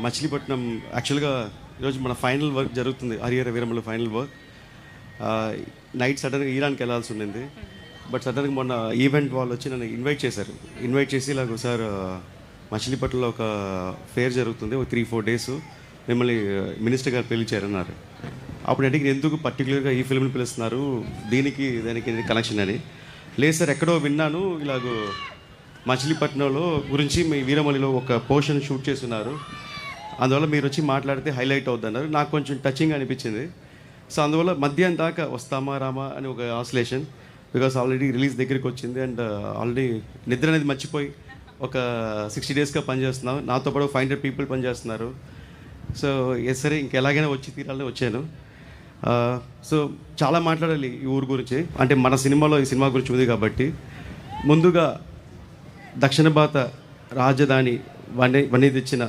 మచిలీపట్నం యాక్చువల్గా ఈరోజు మన ఫైనల్ వర్క్ జరుగుతుంది హరిహర వీరమ్మల ఫైనల్ వర్క్. నైట్ సడన్గా ఈరాన్కి వెళ్ళాల్సి ఉండింది. బట్ సడన్గా మొన్న ఈవెంట్ వాళ్ళు వచ్చి నన్ను ఇన్వైట్ చేశారు. ఇన్వైట్ చేసి ఇలాగ ఒకసారి మచిలీపట్నంలో ఒక ఫేర్ జరుగుతుంది ఒక త్రీ ఫోర్ డేస్ మిమ్మల్ని మినిస్టర్ గారు పిలిచారన్నారు. అప్పుడు అడిగి ఎందుకు పర్టికులర్గా ఈ ఫిల్మ్ని పిలుస్తున్నారు? దీనికి దానికి కనెక్షన్ అని. లేదు సార్ ఎక్కడో విన్నాను. ఇలాగ మచిలీపట్నంలో గురించి మీ వీరమలిలో ఒక పోర్షన్ షూట్ చేస్తున్నారు. అందువల్ల మీరు వచ్చి మాట్లాడితే హైలైట్ అవుద్ది అన్నారు నాకు కొంచెం టచింగ్ అనిపించింది. సో అందువల్ల మధ్యాహ్నం దాకా వస్తామా రామా అని ఒక ఆసిలేషన్ బికాస్ ఆల్రెడీ రిలీజ్ దగ్గరికి వచ్చింది అండ్ ఆల్రెడీ uh, నిద్ర అనేది మర్చిపోయి ఒక సిక్స్టీ డేస్గా పనిచేస్తున్నాం నాతో పాటు ఫైవ్ హండ్రెడ్ పీపుల్ పనిచేస్తున్నారు. సో ఎస్ సరే ఇంకెలాగైనా వచ్చి తీరాలని వచ్చాను. Uh, సో చాలా మాట్లాడాలి ఈ ఊరు గురించి. అంటే మన సినిమాలో ఈ సినిమా గురించి ఉంది కాబట్టి. ముందుగా దక్షిణ భారత రాజధాని వన్ వన్నీ తెచ్చిన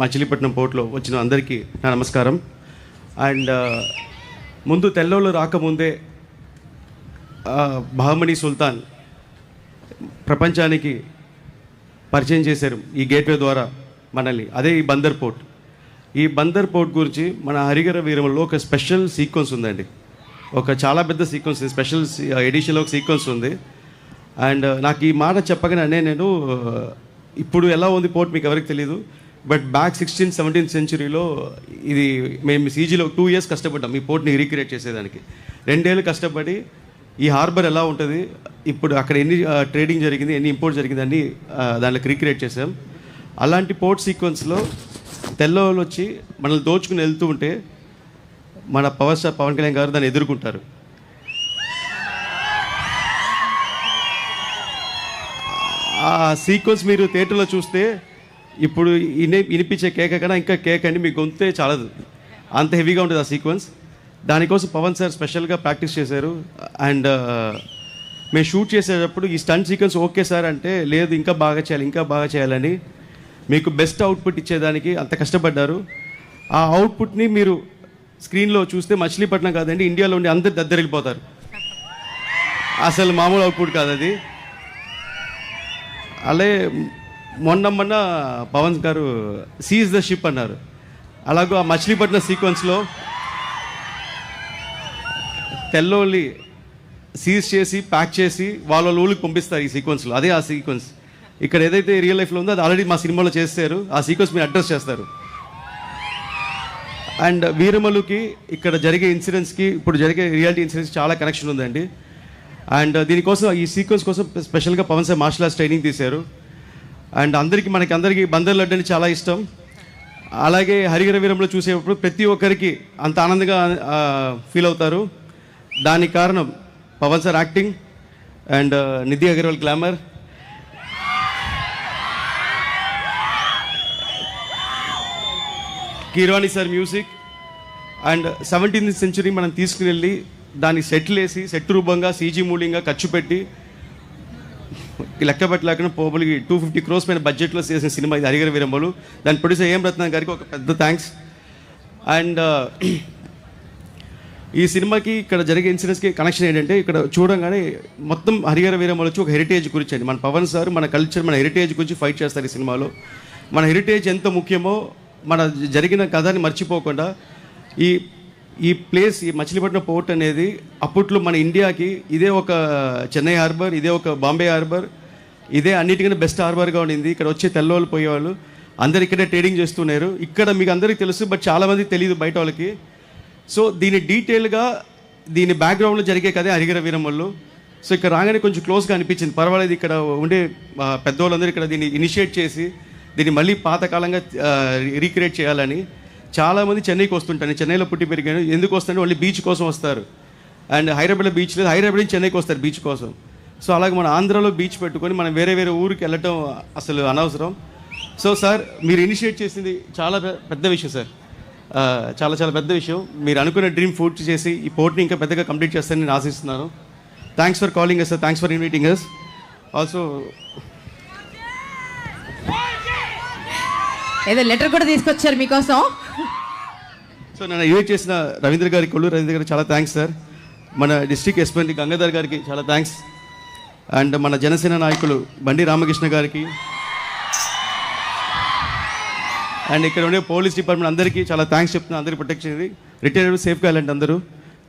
మచిలీపట్నం పోర్ట్లో వచ్చిన అందరికీ నా నమస్కారం. అండ్ ముందు తెల్లోళ్ళు రాకముందే బహమణి సుల్తాన్ ప్రపంచానికి పరిచయం చేశారు ఈ గేట్వే ద్వారా మనల్ని. అదే ఈ బందర్ పోర్ట్. ఈ బందర్ పోర్ట్ గురించి మన హరిగర వీరంలో ఒక స్పెషల్ సీక్వెన్స్ ఉందండి. ఒక చాలా పెద్ద సీక్వెన్స్ స్పెషల్ ఎడిషన్లో ఒక సీక్వెన్స్ ఉంది. అండ్ నాకు ఈ మాట చెప్పగానే నేను ఇప్పుడు ఎలా ఉంది పోర్ట్ మీకు ఎవరికి తెలియదు బట్ బ్యాక్ సిక్స్టీన్ సెవెంటీన్త్ సెంచురీలో ఇది మేము సీజీలో టూ ఇయర్స్ కష్టపడ్డాం ఈ పోర్ట్ని రీక్రియేట్ చేసేదానికి. రెండేళ్ళు కష్టపడి ఈ హార్బర్ ఎలా ఉంటుంది ఇప్పుడు అక్కడ ఎన్ని ట్రేడింగ్ జరిగింది ఎన్ని ఇంపోర్ట్ జరిగింది అన్ని ఆ, రీక్రియేట్ చేసాం. అలాంటి పోర్ట్ సీక్వెన్స్లో తెల్లవాళ్ళు వచ్చి మనల్ని దోచుకుని వెళ్తూ ఉంటే మన పవర్ స్టార్ పవన్ కళ్యాణ్ గారు దాన్ని ఎదుర్కొంటారు. ఆ సీక్వెన్స్ మీరు థియేటర్లో చూస్తే ఇప్పుడు ఇనే వినిపించే కేక కన్నా ఇంకా కేక్ అండి మీ గొంతే చాలదు. అంత హెవీగా ఉంటుంది ఆ సీక్వెన్స్. దానికోసం పవన్ సార్ స్పెషల్గా ప్రాక్టీస్ చేశారు. అండ్ మేము షూట్ చేసేటప్పుడు ఈ స్టంట్ సీక్వెన్స్ ఓకే సార్ అంటే లేదు ఇంకా బాగా చేయాలి ఇంకా బాగా చేయాలని మీకు బెస్ట్ అవుట్పుట్ ఇచ్చేదానికి అంత కష్టపడ్డారు. ఆ అవుట్పుట్ని మీరు స్క్రీన్లో చూస్తే మచిలీపట్నం కాదండి ఇండియాలో ఉండి అందరు దద్దరిల్లిపోతారు. అసలు మామూలు అవుట్పుట్ కాదు అది అలాగే మొన్న మొన్న పవన్ గారు సీజ్ ద షిప్ అన్నారు. అలాగూ ఆ మచిలీపట్నం సీక్వెన్స్లో తెల్లోళ్ళి సీజ్ చేసి ప్యాక్ చేసి వాళ్ళ వాళ్ళ ఊళ్ళకి పంపిస్తారు ఈ సీక్వెన్స్లో అదే ఆ సీక్వెన్స్ ఇక్కడ ఏదైతే రియల్ లైఫ్లో ఉందో అది ఆల్రెడీ మా సినిమాలో చేస్తారు ఆ సీక్వెన్స్ మీరు అడ్రస్ చేస్తారు. అండ్ వీరమలుకి ఇక్కడ జరిగే ఇన్సిడెంట్స్కి ఇప్పుడు జరిగే రియాలిటీ ఇన్సిడెంట్స్ చాలా కనెక్షన్ ఉందండి. అండ్ దీనికోసం ఈ సీక్వెన్స్ కోసం స్పెషల్గా Pawan sir martial arts training తీశారు. అండ్ అందరికీ మనకి అందరికీ బందర్ లడ్డు అంటే చాలా ఇష్టం. అలాగే హరిహర వీరంలో చూసేటప్పుడు ప్రతి ఒక్కరికి అంత ఆనందంగా ఫీల్ అవుతారు. దానికి కారణం Pawan sir acting and Nidhi Agarwal glamour. Keeravani sir music. And seventeenth century మనం తీసుకుని వెళ్ళి దాన్ని సెట్లు వేసి సెట్ రూపంగా సీజీ మూలింగా ఖర్చు పెట్టి లెక్క పెట్టలేకుండా పోబులకి టూ ఫిఫ్టీ క్రోస్ పైన బడ్జెట్లో చేసిన సినిమా ఇది హరిగర వీరమ్మలు దాని ప్రొడ్యూసర్ ఏం రత్నం గారికి ఒక పెద్ద థ్యాంక్స్ అండ్ uh, ఈ సినిమాకి ఇక్కడ జరిగే ఇన్సిడెంట్స్కి కనెక్షన్ ఏంటంటే ఇక్కడ చూడంగానే మొత్తం హరిహర వీరంబలు వచ్చి ఒక హెరిటేజ్ గురించి అండి. మన పవన్ సార్ మన కల్చర్ మన హెరిటేజ్ గురించి ఫైట్ చేస్తారు ఈ సినిమాలో. మన హెరిటేజ్ ఎంత ముఖ్యమో మన జరిగిన కథని మర్చిపోకుండా ఈ ఈ ప్లేస్ ఈ మచిలీపట్నం పోర్ట్ అనేది అప్పట్లో మన ఇండియాకి ఇదే ఒక చెన్నై హార్బర్ ఇదే ఒక బాంబే హార్బర్ ఇదే అన్నిటికన్నా బెస్ట్ హార్బర్గా ఉండింది. ఇక్కడ వచ్చే తెల్లవాళ్ళు పోయేవాళ్ళు. అందరు ఇక్కడే ట్రేడింగ్ చేస్తున్నారు. ఇక్కడ మీకు అందరికీ తెలుసు బట్ చాలామంది తెలియదు బయట వాళ్ళకి. సో దీని డీటెయిల్గా దీని బ్యాక్గ్రౌండ్లో జరిగే కదే హరిహర వీరమ్మలు సో ఇక్కడ రాగానే కొంచెం క్లోజ్గా అనిపించింది. పర్వాలేదు ఇక్కడ ఉండే పెద్దవాళ్ళందరూ ఇక్కడ దీన్ని ఇనిషియేట్ చేసి దీన్ని మళ్ళీ పాతకాలంగా రీక్రియేట్ చేయాలని. చాలామంది చెన్నైకి వస్తుంటారు. చెన్నైలో పుట్టి పెరిగాను ఎందుకు వస్తారంటే ఓన్లీ బీచ్ కోసం వస్తారు. అండ్ హైదరాబాద్లో బీచ్ లేదు. హైదరాబాద్ నుంచి చెన్నైకి వస్తారు బీచ్ కోసం. సో అలాగే మన ఆంధ్రాలో బీచ్ పెట్టుకొని మనం వేరే వేరే ఊరికి వెళ్ళటం అసలు అనవసరం. సో సార్ మీరు ఇనిషియేట్ చేసింది చాలా పెద్ద విషయం సార్. చాలా చాలా పెద్ద విషయం. మీరు అనుకున్న డ్రీమ్ పూర్తి చేసి ఈ పోర్ట్ని ఇంకా పెద్దగా కంప్లీట్ చేస్తారని నేను ఆశిస్తున్నాను. Thanks for calling us sir thanks for inviting us also ఏదో లెటర్ కూడా తీసుకొచ్చారు మీకోసం. సో నన్ను ఇన్వైట్ చేసిన రవీంద్ర గారి కొల్లు రవీంద్ర గారికి చాలా థ్యాంక్స్ సార్ మన డిస్ట్రిక్ట్ ఎస్పీ గంగాధర్ గారికి చాలా థ్యాంక్స్ అండ్ మన జనసేన నాయకులు బండి రామకృష్ణ గారికి. అండ్ ఇక్కడ ఉండే పోలీస్ డిపార్ట్మెంట్ అందరికీ చాలా థ్యాంక్స్ చెప్తున్నాను అందరికీ ప్రొటెక్షన్ ఇది రిటైర్డ్ సేఫ్గా వెళ్ళండి అందరూ.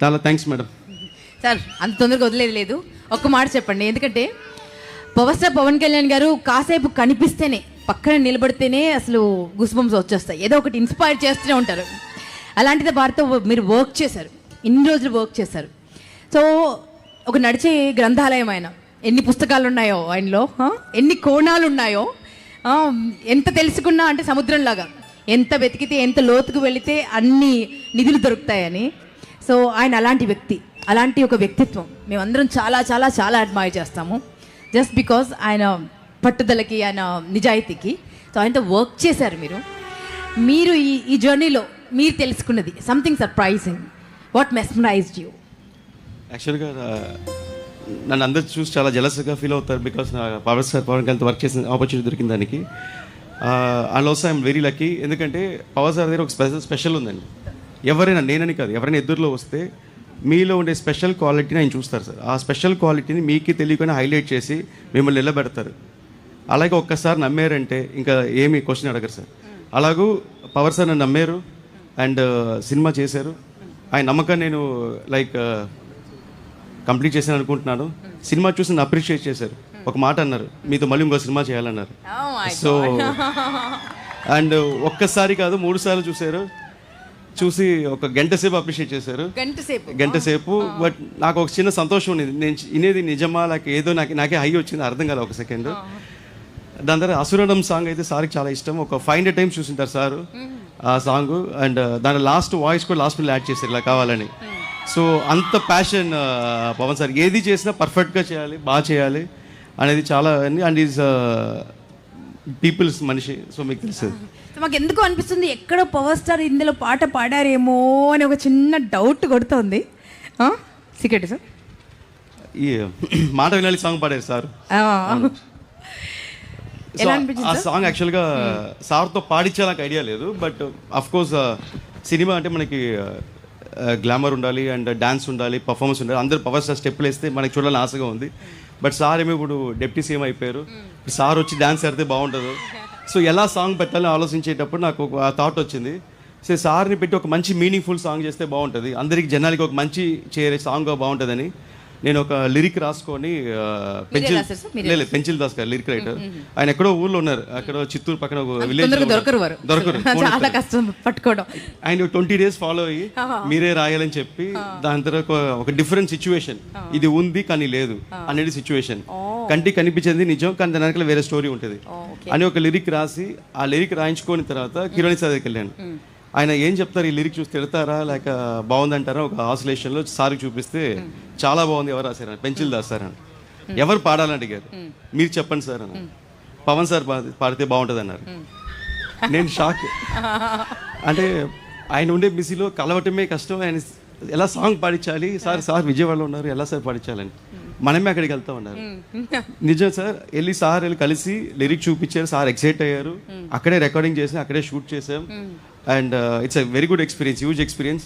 చాలా థ్యాంక్స్ మేడం సార్ అంత తొందరగా వదిలేదు లేదు. ఒక్క మాట చెప్పండి. ఎందుకంటే పవర్ స్టార్ పవన్ కళ్యాణ్ గారు కాసేపు కనిపిస్తేనే పక్కన నిలబడితేనే అసలు గుస్బంస్ వచ్చేస్తాయి. ఏదో ఒకటి ఇన్స్పైర్ చేస్తూనే ఉంటారు. అలాంటిది వారితో మీరు వర్క్ చేశారు. ఇన్ని రోజులు వర్క్ చేశారు. సో ఒక నడిచే గ్రంథాలయం ఆయన. ఎన్ని పుస్తకాలు ఉన్నాయో ఆయనలో ఎన్ని కోణాలు ఉన్నాయో ఎంత తెలుసుకున్నా అంటే సముద్రంలాగా. ఎంత వెతికితే ఎంత లోతుకు వెళితే అన్ని నిధులు దొరుకుతాయని. సో ఆయన అలాంటి వ్యక్తి అలాంటి ఒక వ్యక్తిత్వం. మేమందరం చాలా చాలా చాలా అడ్మైర్ చేస్తాము. జస్ట్ బికాజ్ ఆయన పట్టుదలకి ఆయన నిజాయితీకి. సో ఆయనతో వర్క్ చేశారు మీరు. మీరు ఈ ఈ జర్నీలో మీరు తెలుసుకున్నది. Something surprising what mesmerized you యాక్చువల్గా నన్ను అందరు చూసి చాలా జలస్గా ఫీల్ అవుతారు బికాస్ నా power star Pawan Kalyan work చేసిన ఆపర్చునిటీ దొరికింది దానికి. And also I'm very lucky ఎందుకంటే పవర్ స్టార్ దగ్గర ఒక స్పెషల్ స్పెషల్ ఉందండి. ఎవరైనా నేనని కాదు ఎవరైనా ఎదురులో వస్తే మీలో ఉండే స్పెషల్ క్వాలిటీని ఆయన చూస్తారు సార్. ఆ స్పెషల్ క్వాలిటీని మీకు తెలియకుండా హైలైట్ చేసి మిమ్మల్ని నిలబెడతారు. అలాగే ఒక్కసారి నమ్మారంటే ఇంకా ఏమి క్వశ్చన్ అడగరు సార్. అలాగూ పవర్ సార్ నన్ను నమ్మారు. అండ్ సినిమా చేశారు. ఆయన నమ్మకాన్ని నేను లైక్ కంప్లీట్ చేశాను అనుకుంటున్నాను. సినిమా చూసి నన్ను అప్రిషియేట్ చేశారు. ఒక మాట అన్నారు. మీతో మళ్ళీ ఇంకో సినిమా చేయాలన్నారు. సో అండ్ ఒక్కసారి కాదు మూడు సార్లు చూశారు. చూసి ఒక గంట సేపు అప్రిషియేట్ చేశారు. గంట సేపు. సేపు. బట్ నాకు ఒక చిన్న సంతోషం ఉండేది. నేను ఇనేది నిజమా నాకు ఏదో నాకు నాకే హై వచ్చింది అర్థం కాదు ఒక సెకండ్. దాని తర్వాత అసురణం సాంగ్ అయితే సార్కి చాలా ఇష్టం. ఒక ఫైవ్ హండ్రెడ్ టైమ్స్ చూసింటారు సారు. ఆ సాంగ్ అండ్ దాని లాస్ట్ వాయిస్ కూడా లాస్ట్ యాడ్ చేశారు ఇలా కావాలని. సో అంత ప్యాషన్ పవన్ సార్. ఏది చేసినా పర్ఫెక్ట్గా చేయాలి బాగా చేయాలి అనేది చాలా అండ్ ఈజ్ పీపుల్స్ మనిషి. సో మీకు తెలుసు. మాకు ఎందుకు అనిపిస్తుంది ఎక్కడో పవర్ స్టార్ ఇందులో పాట పాడారేమో అని ఒక చిన్న డౌట్ కొడుతోంది. సీక్రెట్ సార్ ఈ మాట వినాలి సాంగ్ పాడారు సార్. ఆ సాంగ్ యాక్చువల్గా సార్తో పాడించే నాకు ఐడియా లేదు బట్ అఫ్ కోర్స్ సినిమా అంటే మనకి గ్లామర్ ఉండాలి అండ్ డాన్స్ ఉండాలి పర్ఫార్మెన్స్ ఉండాలి అందరు పవర్ స్టార్ స్టెప్లు వేస్తే మనకి చూడాలని ఆశగా ఉంది. బట్ సార్ ఏమో ఇప్పుడు డెప్యూటీ సీఎం అయిపోయారు. సార్ వచ్చి డాన్స్ ఆడితే బాగుంటుంది. సో ఎలా సాంగ్ పెట్టాలని ఆలోచించేటప్పుడు నాకు ఒక థాట్ వచ్చింది. సో సార్ని పెట్టి ఒక మంచి మీనింగ్ఫుల్ సాంగ్ చేస్తే బాగుంటుంది. అందరికి జనాలకి ఒక మంచి చేరే సాంగ్ బాగుంటుందని. నేను ఒక లిరిక్ రాసుకొని పెన్సిల్ లేదు పెన్సిల్ దాస్ గారు లిరిక్ రైటర్. ఆయన ఎక్కడో ఊర్లో ఉన్నారు. అక్కడ చిత్తూరు పక్కన ఒక విలేజ్ తొందరగా దొరకరు చాలా కష్టం పట్టుకోవడం. ఆయన ట్వంటీ డేస్ ఫాలో అయ్యి మీరే రాయాలని చెప్పి దాని తర్వాత ఒక- ఒక డిఫరెంట్ సిచ్యువేషన్ ఇది ఉంది కానీ లేదు అనేది సిచ్యువేషన్ కంటికి కనిపించేది నిజం కానీ దాని వెనకాల వేరే స్టోరీ ఉంటుంది. అని ఒక లిరిక్ రాసి ఆ లిరిక్ రాయించుకున్న తర్వాత కిరణ్ సార్ దగ్గరికి వెళ్ళాను ఆయన ఏం చెప్తారు? ఈ లిరిక్ చూసి తిడతారా లేక బాగుందంటారా? ఒక ఆసిలేషన్లో సార్కి చూపిస్తే చాలా బాగుంది. ఎవరు రాశారని పెన్సిల్ దాస్తారని ఎవరు పాడాలని అడిగారు? మీరు చెప్పండి సార్ అని పవన్ సార్ పాడి- పాడితే బాగుంటుంది అన్నారు నేను షాక్. అంటే ఆయన ఉండే బిజీలో కలవటమే కష్టం. ఆయన ఎలా సాంగ్ పాడించాలి? సార్ సార్ విజయవాడలో ఉన్నారు. ఎలా సార్ పాడించాలని? మనమే అక్కడికి వెళ్తా ఉన్నారు. నిజం సార్ వెళ్ళి సార్ వెళ్ళి కలిసి లిరిక్ చూపించారు సార్ ఎక్సైట్ అయ్యారు. అక్కడే రికార్డింగ్ చేసి అక్కడే షూట్ చేసాం. And it's a very good experience huge experience